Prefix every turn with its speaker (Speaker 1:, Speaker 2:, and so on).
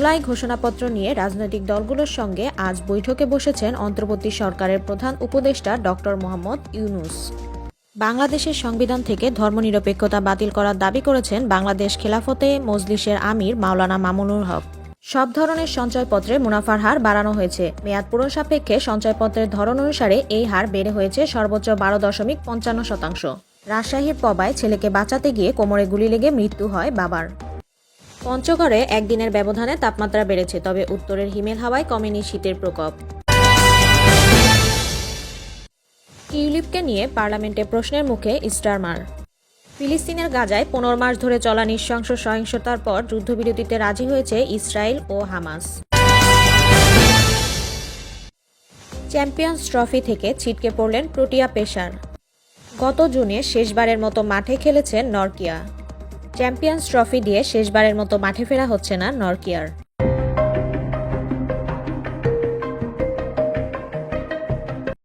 Speaker 1: জুলাই ঘোষণাপত্র নিয়ে রাজনৈতিক দলগুলোর সঙ্গে আজ বৈঠকে বসেছেন অন্তর্বর্তী সরকারের প্রধান উপদেষ্টা ডক্টর মোহাম্মদ ইউনুস। বাংলাদেশের সংবিধান থেকে ধর্মনিরপেক্ষতা বাতিল করার দাবি করেছেন বাংলাদেশ খেলাফতে মজলিসের আমির মাওলানা মামুনুল হক। সব ধরনের সঞ্চয়পত্রে মুনাফার হার বাড়ানো হয়েছে। মেয়াদ পূরণ সাপেক্ষে সঞ্চয়পত্রের ধরন অনুসারে এই হার বেড়ে হয়েছে সর্বোচ্চ বারো দশমিক পঞ্চান্ন শতাংশ। রাজশাহীর পবায় ছেলেকে বাঁচাতে গিয়ে কোমরে গুলি লেগে মৃত্যু হয় বাবার। পঞ্চগড়ে একদিনের ব্যবধানে তাপমাত্রা বেড়েছে, তবে উত্তরের হিমেল হাওয়ায় কমেনি শীতের প্রকোপ। টিউলিপকে নিয়ে পার্লামেন্টে প্রশ্নের মুখে স্টারমার ফিলিস্তিনের গাজায় পনেরো মাস ধরে চলা নৃশংস সহিংসতার পর যুদ্ধবিরতিতে রাজি হয়েছে ইসরায়েল ও হামাস। চ্যাম্পিয়ন্স ট্রফি থেকে ছিটকে পড়লেন প্রোটিয়া পেসার। গত জুনে শেষবারের মতো মাঠে খেলেছেন নরকিয়া। চ্যাম্পিয়ন্স ট্রফি দিয়ে শেষবারের মতো মাঠে ফেরা হচ্ছে না নরকিয়ার।